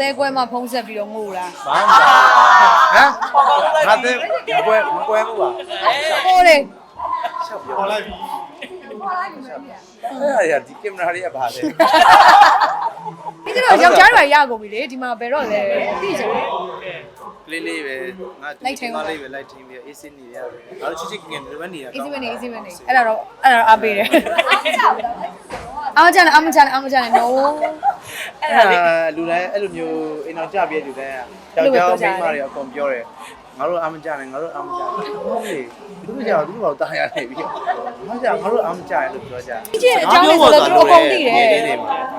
သဲကွဲမှာဖုံးဆက်ပြီးတော့ငိုတာဘာမှမဟမ်ငါတဲ့မကွဲမကွဲဘူးပါဟိုလေရှောက်ပြောခေါ်လိုက်ပြီအဲ့ဒါဒီကင်မရာတွေကဘာလဲဒီကတော့ယောက်ျားတွေရကုန်ပြီလေဒီမှာဘယ်တော့လဲသိကြတယ်ကလေးလေးပဲငါလိုက်ထင်းပါငါလေးပဲလိုက်ထင်းပြီးအေးစင်းနေရတယ်ငါတို့ချစ်ချစ်ခင်ခင်ဒီဘက်နေတာ easy ပဲနေ easy ပဲနေအဲ့ဒါတော့အဲ့ဒါတော့အားပေးတယ် အားကြတယ်အားမကြတယ်အားမကြတယ် no အဲ့ဒါလူတိုင်းအဲ့လိုမျိုးအိမ်တော်ကြပြည့်လူတိုင်းကယောက်ျားမိန်းမတွေအကုန်ပြောတယ်ငါတို့အားမကြနဲ့ငါတို့အားမကြနဲ့ဟုတ်လေသူတို့ကြောက်သူတို့တော့တာရနေပြီငါကြောက်ငါတို့အားမကြရလို့ပြောကြဒီချင်းအကြောင်းလေးဆိုတော့သူတို့အကုန်သိတယ်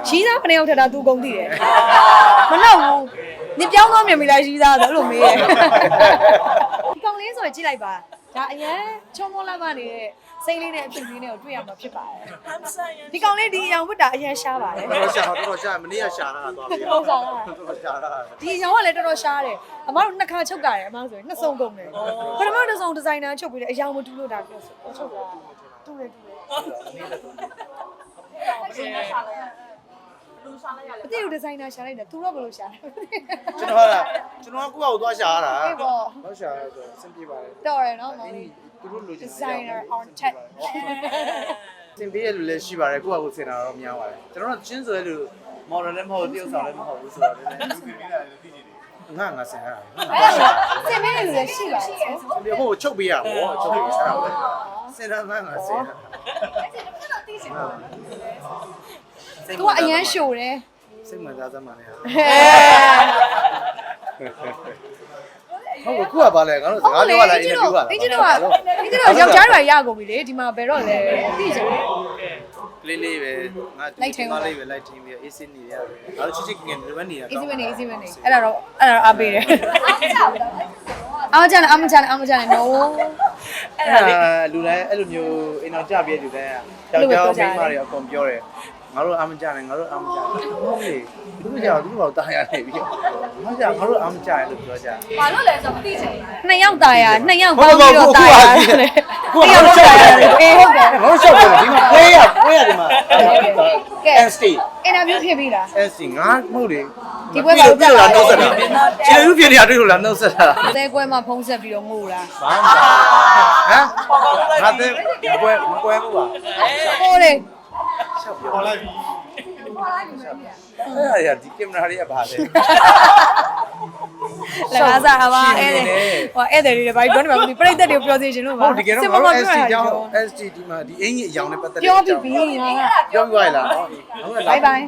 ရှိသားဘယ်နှစ်ယောက်ထက်တာသူအကုန်သိတယ်မလောက်ဘူးနင်ပြောင်းသွားမြင်ပြီလားရှိသားဆိုအဲ့လိုမေးတယ်ဒီကောင်လေးဆိုရင်ကြည့်လိုက်ပါ ဒါအရင်ချုံမလာပါနေတဲ့စိတ်လေးနဲ့အဖြစ်လေးနဲ့ကိုတွေ့ရမှာဖြစ်ပါတယ်ဒီကောင်လေးဒီအရောင်ဝတ်တာအရင်ရှားပါတယ်တော်ရှာတော်ရှာမနေ့ကရှာတာသွားပြီဟုတ်ပါလားတော်ရှာတာဒီရောင်ကလည်းတော်တော်ရှားတယ်အမတို့နှစ်ခါချုပ်တာတယ်အမဆိုရင်နှစ်စုံကုန်တယ်ပထမတစ်စုံဒီဇိုင်နာချုပ်ပြီးတယ်အရောင်မတူလို့ဒါပြောဆိုချုပ်တာတူတယ်တူတယ် အတိအကျဒီဇိုင်နာရှာလိုက်တယ်သူတော့ဘယ်လိုရှာလဲကျွန်တော်ဟာကျွန်တော်ကကိုယ့်အကိုသွားရှာတာအေးပေါ့တော့ရှာရဆိုစင်ပြပါတယ်တော်ရယ်နော်မောင်လေးသူတို့လိုချင် designer on tech စင်ပြရလူလည်းရှိပါတယ်ကိုယ့်အကိုစင်တာတော့များပါတယ်ကျွန်တော်တို့ချင်းဆိုတဲ့လူ model လည်းမဟုတ်တရုပ်ဆောင်လည်းမဟုတ်ဘူးဆိုတော့လည်းငါငါစင်ရတာအဲ့ဒါစင်မင်းတွေလည်းရှိပါတယ်စင်ပြဖို့ချုပ်ပေးရဘောချုပ်ပေးရတာစင်တာငါငါစင်တာ သူကအရန်ရှိုတယ်စိတ်ဝင်စားစမ်းပါနဲ့ဟဲဟုတ်ကခုကဘာလဲငါတို့စကားပြောရလားအင်တာဗျူးကလားအင်ဂျင်တော့အင်ဂျင်တော့ယောက်ျားတွေရကုန်ပြီလေဒီမှာဘယ်တော့လဲသိကြတယ်ကလေးလေးပဲငါလိုက်ထင်းပါငါလေးပဲလိုက်ထင်းပြီးအေးစင်းနေရတယ်ငါတို့ချစ်ချစ်ခင်ခင်ဒီဘက်နေတာ easy ပဲနေ easy ပဲနေအဲ့ဒါတော့အဲ့ဒါတော့အားပေးတယ်အားကြ အောင်ကြတယ်အောင်မကြတယ်အောင်မကြတယ် no အဲ့ဒါလေလူတိုင်းအဲ့လိုမျိုးအိမ်တော်ကြပြည့်လူတိုင်းကယောက်ျားမိန်းမတွေအကုန်ပြောတယ်ငါတို့အားမကြနဲ့ငါတို့အားမကြနဲ့ဟုတ်ပြီသူတို့ကြောက်သူတို့ဘာတားရနေပြီငါကြောက်ငါတို့အားမကြရလို့ပြောကြဘာလို့လဲဆိုမသိချင်နှစ်ယောက်တာရနှစ်ယောက်ပေါင်းပြီးတော့တာရကိုကငါတို့ရှော့တယ်အေးဟုတ်တယ်ငါတို့ရှော့တယ်ဒီမှာ player player ဒီမှာ and stay အင်တာဗျူးဖြစ်ပြီလား ST ငါမဟုတ်လေဒီဘက်ကတော့တက်လာနှုတ်ဆက်တာခြေလူပြင်းနေရတွေ့လို့လားနှုတ်ဆက်တာသဲကွဲမှာဖုံးဆက်ပြီးတော့ငိုတာဘာမှမဟမ်ငါတဲ့မကွဲမကွဲဘူးပါဟိုလေရှောက်ပြောခေါ်လိုက်ပြီအဲ့ဒါဒီကင်မရာတွေကဘာလဲ လက်ကားစားပါအဲ့ဒါဟိုအဲ့ဒါတွေဘာပြောနေမှာမသိပြိတ္တတွေကိုပြောစီခြင်းလို့ပါဟုတ်တကယ်တော့ငါတို့ ST ကြောင်း ST ဒီမှာဒီအင်ကြီးအယောင်နဲ့ပတ်သက်ပြောပြီးပြီငါကပြောပြီးသွားလားဟုတ်ကဲ့ bye bye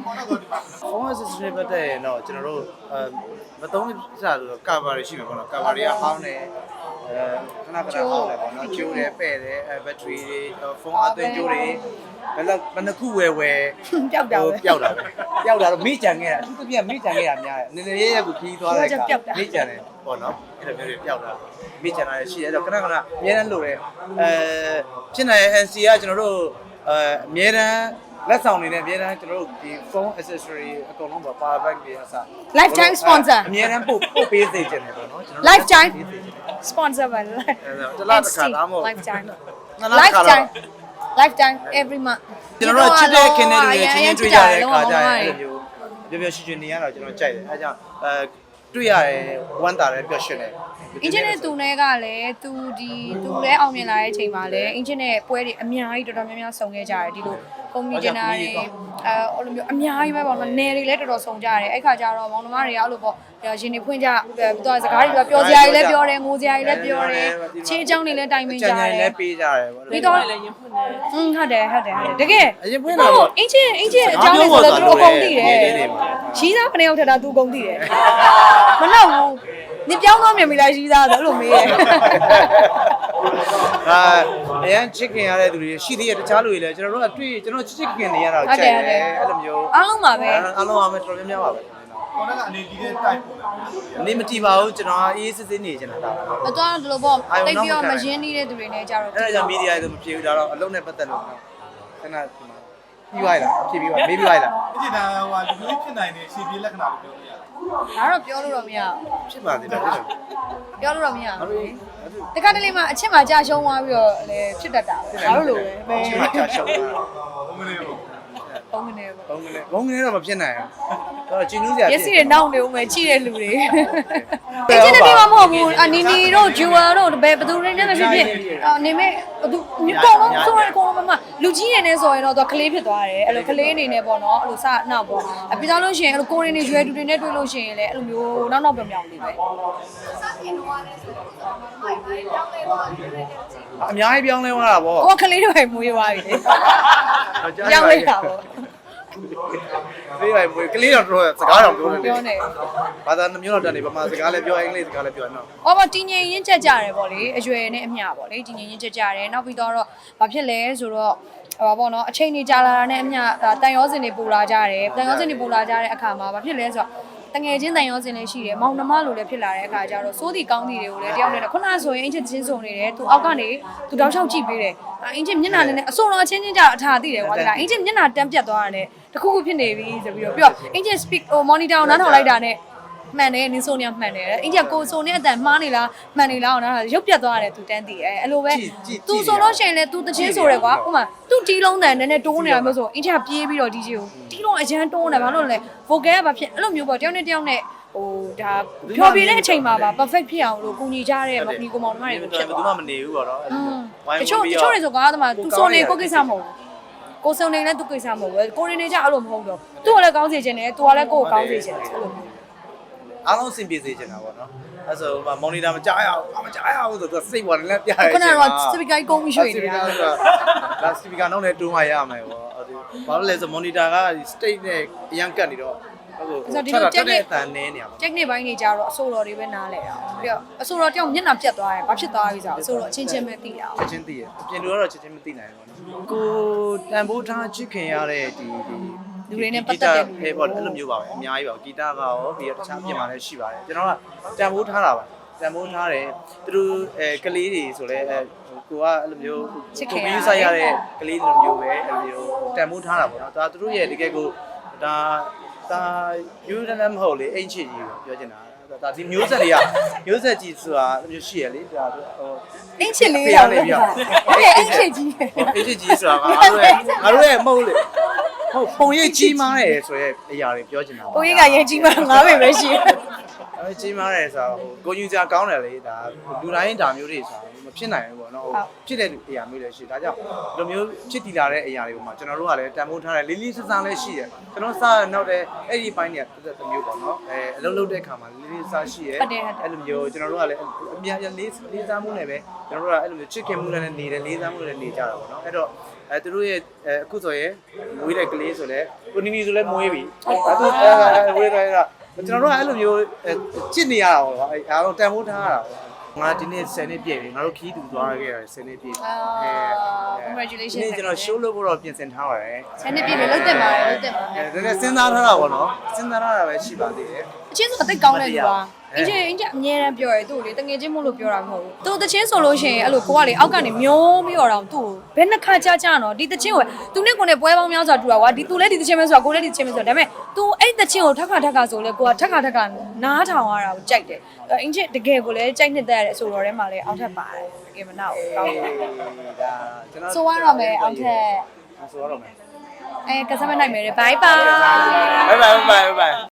ဖုန်း accessory ပတ်သက်ရင်တော့ကျွန်တော်တို့အဲမသုံးစားလို့ cover တွေရှိမှာပေါ့နော် cover တွေကဟောင်းတယ်အဲ ခဏခဏဟောင်းတယ်ပေါ့နော်ကျိုးတယ်ပဲ့တယ်အဲ battery တွေဖုန်းအသွင်းကျိုးတွေဘယ်လောက်ဘယ်နှခုဝယ်ဝယ်ပျောက်တာပဲပျောက်တာပဲပျောက်တာတော့မိကြံခဲ့တာအထူးသဖြင့်မိကြံခဲ့တာများတယ်နည်းနည်းလေးကခီးသွားတဲ့အခါမိကြံတယ်ပေါ့နော်အဲ့လိုမျိုးတွေပျောက်တာမိကြံတာရှိတယ်အဲ့တော့ခဏခဏအများတန်းလို့တယ်အဲဖြစ်နေ NC ကကျွန်တော်တို့အဲအများတန်းလက်ဆောင်တွေနဲ့အများတန်းကျွန်တော်တို့ဒီ phone accessory အကုန်လုံးပါ power bank တွေအစ Lifetime sponsor အများတန်းပို့ပို့ပေးစေချင်တယ်ပေါ့နော်ကျွန်တော် lifetime sponsor ပါအဲ့တော့တစ်လားတစ်ခါသားမဟုတ် lifetime နှစ်လားတစ်ခါတော့ lifetime lifetime every month ကျွန်တော်တို့ချစ်တဲ့ခင်တဲ့လူတွေချင်းချင်းတွေ့ကြတဲ့အခါကျရင်အဲ့လိုမျိုးပျော်ပျော်ရွှင်ရွှင်နေရတော့ကျွန်တော်ကြိုက်တယ်အဲကြောင့်အဲတွေ့ရတယ်ဝမ်းသာတယ်ပျော်ရွှင်တယ်အင်ဂျင်နဲ့သူနဲ့ကလည်းသူဒီသူလည်းအောင်မြင်လာတဲ့အချိန်မှာလည်းအင်ဂျင်နဲ့ပွဲတွေအများကြီးတော်တော်များများဆုံခဲ့ကြတယ်ဒီလို ကွန်မီဒီနာတွေအဲအဲ့လိုမျိုးအများကြီးပဲပေါ့နော်နယ်တွေလည်းတော်တော်ဆုံကြတယ်အဲ့ခါကျတော့မောင်နှမတွေကအဲ့လိုပေါ့ရင်တွေဖွင့်ကြသူကစကားတွေပြောစရာတွေလည်းပြောတယ်ငိုစရာတွေလည်းပြောတယ်ချင်းအကြောင်းတွေလည်းတိုင်ပင်ကြကြတယ်လည်းပေးကြတယ်ပေါ့ပြီးတော့လည်းရင်ဖွင့်တယ်อืมဟုတ်တယ်ဟုတ်တယ်ဟုတ်တယ်တကယ်အရင်ဖွင့်တာပေါ့အင်ဂျင်အင်ဂျင်အကြောင်းတွေဆိုတော့သူတို့အကုန်သိတယ်ရှိသားဘယ်နှစ်ယောက်ထက်တာသူအကုန်သိတယ်မလောက်ဘူးနင်ပြောင်းသွားမြင်ပြီလားရှိသားဆိုအဲ့လိုမေးတယ် အာအရင်ချစ်ခင်ရတဲ့သူတွေရှိသေးတယ်တခြားလူတွေလည်းကျွန်တော်တို့အတွေ့ကျွန်တော်ချစ်ချစ်ခင်နေရတော့ကြိုက်တယ်အဲ့လိုမျိုးအားလုံးပါပဲအားလုံးအားမတော်တော်များများပါပဲခေါင်းကအနေကြီးတဲ့ type ပေါ့လေအနေမတီပါဘူးကျွန်တော်အေးစစ်စစ်နေချင်တာအတော့ဒီလိုပေါ့တိတ်ပြီးတော့မရင်းနှီးတဲ့သူတွေနဲ့ကြတော့အဲ့ဒါကြောင့်မီဒီယာတွေမဖြစ်ဘူးဒါတော့အလုံးနဲ့ပတ်သက်လို့ခဏဒီမှာ ပြီးသွားလားဖြစ်ပြီးသွားမေးပြီးသွားလားအကြည့်ဒါဟိုလူမျိုးဖြစ်နိုင်တဲ့ရှည်ပြေးလက္ခဏာတွေပြောလို့ရတယ်ဒါတော့ပြောလို့တော့မရဘူးဖြစ်ပါသေးတယ်ဖြစ်တယ်ပြောလို့တော့မရငါဘူးတို့တခါတလေမှအချက်မှကြာရှုံးသွားပြီးတော့လည်းဖြစ်တတ်တာပဲဒါလို့လိုပဲချစ်မှချရှုံးတာဘုံမလေး ပေါ့ဘပုံကနေပေါ့ဘုံကလေးဘုံကလေးတော့မဖြစ်နိုင်ဘူးတော့ကျင်းနူးစရာရက်စီတွေနောက်နေဦးမယ်ကြည့်တဲ့လူတွေအင်ဂျင်နီမမဟုတ်ဘူးအနီနီတို့ဂျူဝါတို့ဘယ်ဘသူတွေနဲ့မဖြစ်ဖြစ်အနေမဲ့ဘသူကောင်းဆိုရကောင်းမမလူကြီးနေနေဆိုရင်တော့သူကလေးဖြစ်သွားတယ်အဲ့လိုကလေးအနေနဲ့ပေါ့နော်အဲ့လိုစနောက်ပေါ့အပြီးသားလို့ရှိရင်အဲ့လိုကိုရင်းနေရွယ်တူတွေနဲ့တွေ့လို့ရှိရင်လည်းအဲ့လိုမျိုးနောက်နောက်ပြောင်ပြောင်လေးပဲအများကြီးပြောင်းလဲသွားတာဗောကိုကကလေးတွေမွေးသွားပြီ ပြောင်းလိုက်တာပေါ့ကလေးပဲကလေးတော့တော့စကားတော့ပြောနေတယ်ပြောနေဘာသာနှမျိုးတော့တတ်နေဗမာစကားလည်းပြောအင်္ဂလိပ်စကားလည်းပြောနော်။အော်မတင်းငင်ရင်းချက်ကြတယ်ပေါ့လေအရွယ်နဲ့အမျှပေါ့လေတင်းငင်ရင်းချက်ကြတယ်နောက်ပြီးတော့ဘာဖြစ်လဲဆိုတော့ဟောပေါ့နော်အချိန်ကြီးကြာလာတာနဲ့အမျှတန်ရောစင်တွေပူလာကြတယ်တန်ရောစင်တွေပူလာကြတဲ့အခါမှာဘာဖြစ်လဲဆိုတော့ တငယ်ချင်းတန်ရောစင်လေးရှိတယ်မောင်နှမလိုလည်းဖြစ်လာတဲ့အခါကျတော့စိုးဒီကောင်းဒီတွေကိုလည်းတယောက်နဲ့ခုနဆိုရင်အင်ချစ်ချင်းစုံနေတယ်သူအောက်ကနေသူတောက်လျှောက်ကြည့်ပေးတယ်အင်ချစ်မျက်နှာနဲ့အစုံတော်အချင်းချင်းကြအထာသိတယ်ကွာဒီလားအင်ချစ်မျက်နှာတန်းပြတ်သွားတယ်တခုခုဖြစ်နေပြီဆိုပြီးတော့ပြီးတော့အင်ချစ် speak ဟို monitor ကိုနားထောင်လိုက်တာနဲ့ မှန်တယ်နင်းဆိုနေမှန်တယ်အင်ကြီးကကိုဆိုနေအတန်မှားနေလားမှန်နေလားအောင်နော်ရုပ်ပြတ်သွားတယ်သူတန်းတည်အဲအဲ့လိုပဲသူဆိုလို့ရှိရင်လည်းသူတချင်းဆိုတယ်ကွာဥမာသူတီးလုံးတန်နည်းနည်းတိုးနေတာမျိုးဆိုအင်ကြီးကပြေးပြီးတော့ဒီကြီးကိုတီးလုံးအရန်တိုးနေဘာလို့လဲ vocal ကဘာဖြစ်အဲ့လိုမျိုးပေါ့တယောက်နဲ့တယောက်နဲ့ဟိုဒါဖြောပြတဲ့အချိန်မှာပါ perfect ဖြစ်အောင်လို့ကူညီကြတဲ့မနီကိုမောင်နှမတွေဖြစ်ဘယ်သွားသူမှမနေဘူးဗောနော်อืมဝိုင်းတချို့ပြီးတချို့တွေဆိုကားသမားသူစုံနေကိုကိစ္စမဟုတ်ဘူးကိုစုံနေလည်းသူကိစ္စမဟုတ်ဘူးကိုရင်းနေကြအဲ့လိုမဟုတ်တော့သူ့ကလည်းကောင်းစေချင်တယ်သူကလည်းကိုယ့်ကိုကောင်းစေချင်တယ်အဲ့လိုမျိုး အားလုံးအဆင်ပြေစေချင်တာဗောနော်အဲ့ဆိုမော်နီတာမကြားရအောင်မကြားရအောင်ဆိုတော့စိတ်ပေါ်လည်းပြရတယ်ခုနကတော့စပီကာကြီးကုန်းပြီးရွှေ့နေတာ ဒါစပီကာနောက်နဲ့တွန်းမှရမယ်ဗောဘာလို့လဲဆိုမော်နီတာက state နဲ့အရန်ကတ်နေတော့ဟုတ်ကဲ့တက်တဲ့အတန်နေနေရပါ technique ဘိုင်းနေကြတော့အဆိုတော်တွေပဲနားလဲတာပြီးတော့အဆိုတော်တယောက်မျက်နှာပြတ်သွားရင်ဘာဖြစ်သွားပြီဆိုတော့အဆိုတော်အချင်းချင်းပဲသိတာချက်ချင်းသိရအပြင်လူကတော့ချက်ချင်းမသိနိုင်ဘူးပေါ့နော်ကိုတန်ဖိုးထားချစ်ခင်ရတဲ့ဒီဒီ လူတွေနဲ့ပတ်သက်တဲ့လူတွေဟဲ့ပေါ့အဲ့လိုမျိုးပါပဲအများကြီးပါဂီတကရောပြီးတော့တခြားပြင်မာလည်းရှိပါတယ်ကျွန်တော်ကတန်ဖိုးထားတာပါတန်ဖိုးထားတယ်သူတို့အဲကလေးတွေဆိုလဲအဲကိုကအဲ့လိုမျိုးကိုပြီးဆိုင်ရတဲ့ကလေးလိုမျိုးပဲအဲ့လိုမျိုးတန်ဖိုးထားတာပေါ့နော်ဒါသူတို့ရဲ့တကယ်ကိုဒါဒါယူရနမဟုတ်လေအင်ချီကြီးပြောချင်တာဒါဒီမျိုးဆက်တွေကမျိုးဆက်ကြီးဆိုတာမျိုးရှိရလေဒါဟိုအင်းချစ်လေးရောဟုတ်ကဲ့အင်းချစ်ကြီးအေးကြီးဆိုတာကငါတို့ရဲ့ငါတို့ရဲ့မဟုတ်လေ ဟုတ်ပုံရိပ်ကြီးမားတယ်ဆိုရဲအရာတွေပြောချင်တာပါကိုကြီးကရင်ကြီးမှငါးပေပဲရှိတယ်အဲကြီးမားတယ်ဆိုတော့ဟိုကိုယူစရာကောင်းတယ်လေဒါလူတိုင်းဒါမျိုးတွေဆိုတာမဖြစ်နိုင်ဘူးပေါ့နော်ဟိုဖြစ်တဲ့အရာမျိုးတွေရှိဒါကြောင့်ဒီလိုမျိုးဖြစ်တည်လာတဲ့အရာတွေပေါ်မှာကျွန်တော်တို့ကလည်းတန်ဖိုးထားတယ်လေးလေးဆဆန်းလေးရှိတယ်ကျွန်တော်စနောက်တဲ့အဲ့ဒီပိုင်းတွေကတစ်သက်မျိုးပေါ့နော်အဲအလုံးလုံးတဲ့အခါမှာလေးလေးစားရှိရဲအဲ့လိုမျိုးကျွန်တော်တို့ကလည်းအများကြီးလေးလေးစားမှုနဲ့ပဲကျွန်တော်တို့ကအဲ့လိုမျိုးချစ်ခင်မှုနဲ့နေတယ်လေးစားမှုနဲ့နေကြတာပေါ့နော်အဲ့တော့ အဲသူတို့ရဲ့အခုဆိုရင်မွေးတဲ့ကလေးဆိုလဲကိုနီနီဆိုလဲမွေးပြီအဲသူအဲဝေးတယ်ကျွန်တော်တို့ကအဲ့လိုမျိုးချစ်နေရတာပေါ့အဲအားလုံးတန်ဖိုးထားရတာပေါ့ငါဒီနေ့10နှစ်ပြည့်ပြီငါတို့ခီးတူသွားခဲ့ရတယ်10နှစ်ပြည့်အာ congratulations ဒီကျွန်တော် show လုပ်ဖို့တော့ပြင်ဆင်ထားပါတယ်ဆယ်နှစ်ပြည့်ပြီလုံးတက်ပါတယ်လုံးတက်ပါတယ်အဲဒါနဲ့စဉ်းစားထားတာပေါ့နော်စဉ်းစားထားတာပဲရှိပါသေးတယ်အချင်းဆိုအသိကောင်းတဲ့လူပါ အင်းကြီးအင်းကြီးအမြဲတမ်းပြောရဲသူ့ကိုလေတငယ်ချင်းမို့လို့ပြောတာမဟုတ်ဘူးသူတချင်းဆိုလို့ရှိရင်အဲ့လိုကိုကလေအောက်ကနေမျောပြီးတော့တော့သူ့ကိုဘယ်နှခါကြာကြာတော့ဒီတချင်းကိုသူနဲ့ကိုနဲ့ပွဲပေါင်းများစွာတူတာကွာဒီသူလည်းဒီတချင်းပဲဆိုတာကိုလည်းဒီတချင်းပဲဆိုတာဒါပေမဲ့ तू အဲ့တချင်းကိုထက်ခါထက်ခါဆိုလဲကိုကထက်ခါထက်ခါနားထောင်ရတာကိုကြိုက်တယ်အင်းကြီးတကယ်ကိုလည်းကြိုက်နှစ်သက်ရတဲ့အဆိုတော်ထဲမှာလည်းအောက်ထက်ပါတယ်တကယ်မနာဘူးကောင်းတယ်ဒါကျွန်တော်ဆိုရတော့မယ်အောက်ထက်ဆိုရတော့မယ်အဲကစားမနိုင်မယ် bye bye bye bye bye bye